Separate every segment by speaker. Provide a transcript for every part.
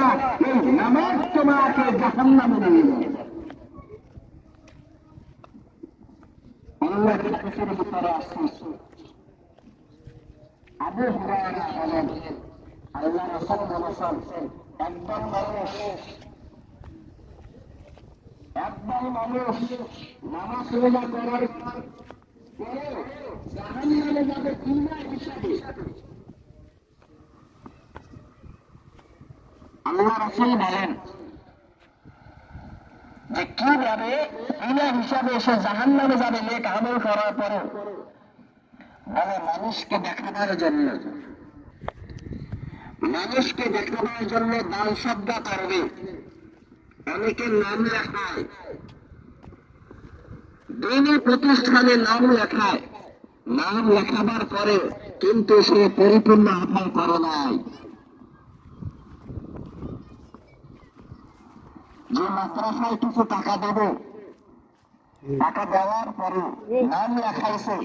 Speaker 1: না এই নামাজ তোমাকে জাহান্নামে নিয়ে যাবে। আল্লাহ করার পর পরেও জাহান্নামে যাবে বিনা হিসাবে। আল্লাহ রাসূল বলেন যে কীভাবে বিনা হিসাবে সে জাহান্নামে যাবে, নেক আমল করার পরে বলে মানুষকে দেখাবার জন্য। মানুষকে দেখাবার জন্য দান শব্দ করবে অনেকের নাম লেখায়। দিনী প্রতিষ্ঠানে নাম লেখায়। নাম লেখাবার পরে কিন্তু সে পরিপূর্ণ আমল করে নাই। যে মাদ্রাসায় কিছু টাকা দেবে টাকা দেওয়ার পরে নাম লেখাইছে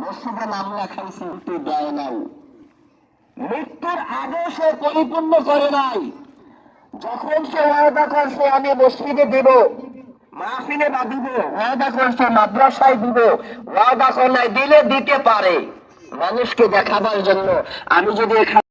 Speaker 1: মসজিদে নাম লেখাইছে কিন্তু দেয় নাই। মৃত্যুর আগে সে পরিপূর্ণ করে নাই। যখন সে ওয়াদা করছে আমি মসজিদে দিব মাহফিলে না দিব ওয়াদা করছে মাদ্রাসায় দিব ওয়াদা করলে দিলে দিতে পারে। মানুষকে দেখাবার জন্য আমি যদি এখানে